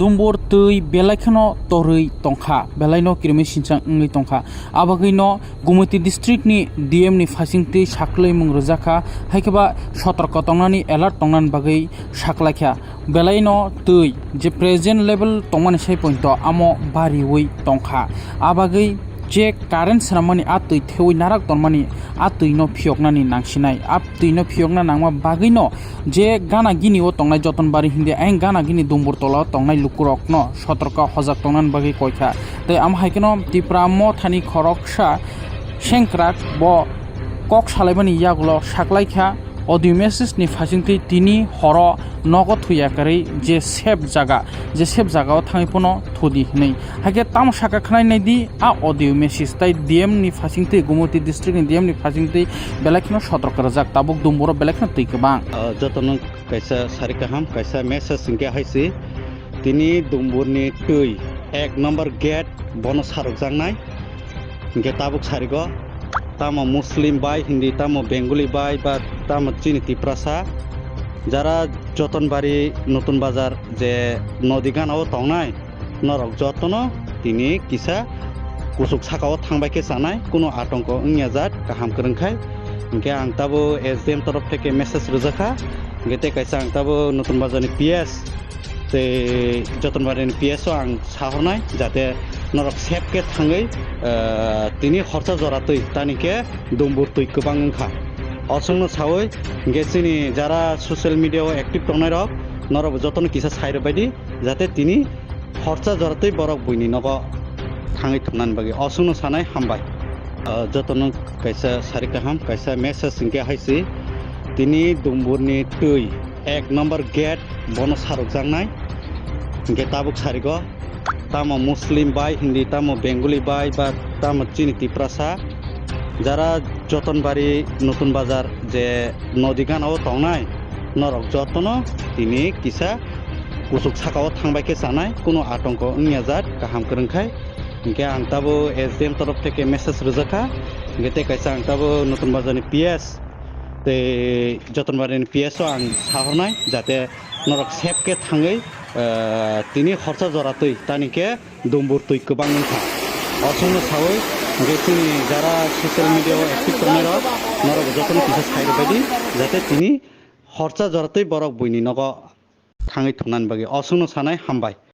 dumbor tui belaikano torui tongkha belaino kirmi sinchang ngui tongkha abagino gumati district ni dm ni fasing tui saklai mung rojaka haikaba sotorko tongnani alert tongnan bagai saklaikha belaino tui je present level tongmani sai point amo bari je current sramani a tui theui narak tonmani a tui no phioknani nangsinai a tui no phiokna nangma bagui no je gana gini o tongnai joton bari hindi ain gana gini dumbur tola tongnai lukurok no sotorka hojak tongnan bagui koikha tei am haikeno tipra mo thani khoroksa sengkrak bo kok salaibani yagulo saklaikha nogo thuyakarei je save jaga je save jaga o thangai pono thudi hinui haike tam saka khnai nai di a audio message tai dm ni fasingtui gumoti district ni dm ni fasingtui belakhino sotorka rajak tabuk dumburo belakhino tui kabang যতন কাইসা সারি কাহাম কাইসা message সিংকে হাইসি তিনি দুম্বুরনি টুই এক নম্বর gate বন সারক জাংনাই ইনকে তাবুক সারিগ তামো মুসলিম বাই হিন্দি তামো বেঙ্গলি বাই বা তামো চিনি তিপ্রাসা যারা যতনবাড়ি নতুন বাজার যে নদী গানাও তংনাই নরক যতন, তিনি কিসা, কুসুক সাকাও থাংবাইকে জানাই কোনো আতঙ্ক ইংয়া জাত গাহাম করংখাই ইনকে আং তাবো এস ডি এম তরফ থেকে মেসেজ রোজাখা গেতে কাইসা আং তাবো নতুন বাজারনি পিএস, তে যতন বাজারনি পিএসও আং সাহরনাই যাতে নরক সেফকে থাঙै তিনি খরচা জরাতৈ তানিকে দম্বুর তৈ 어성노 사회 গেছিনি, যারা সোশ্যাল মিডিয়াও অ্যাক্টিভ টনাই রক নরব যতন কিসা সাইর বাইদি, যাতে তিনি খরচা জরাতেই বরক বইনি নগ থাঙি থানান বাকি অসংনো সানাই হামবাই যতন কাইসা সারি কাহাম কাইসা মেসেজ সিংকে হাইছি, তিনি দুম্বুরনি টুই এক নম্বর গেট, বন সারক জাংনাই গেতাবুক সারিগ তামো মুসলিম বাই, হিন্দি, তামো বেঙ্গলি বাই, বা তামো চিনি তিপ্রাসা যারা যতনবাড়ি নতুন বাজার যে নদী গানাও তংনাই নরক যতন, তিনি কিসা, কুসুক সাকাও থাংবাইকে সানাই কোনো আতঙ্ক নিয়াজাত কাহাম করংখাই ইনকে আং তাবো এস ডি এম তরফ থেকে মেসেজ রোজাখা গেতে কাইসা আং তাবো নতুন বাজারনি পিএস, তে যতনবাড়িনি পিএসও আং সাহরনাই যাতে নরক সেপকে থাঙৈ তিনি খরচা জরাতৈ তানিকে দম্বুর তৈক্য বাংখা অসংখ্য সাহৈ যেহেতু যারা সোশ্যাল মিডিয়া অ্যাক্টিভ করেন নরক যতন পিছাস খাই বাদি যাতে তিনি খরচা জরাতেই বরক বইনি, নগ থাঙে থুনান বাকি অসুনো সানাই হামবাই।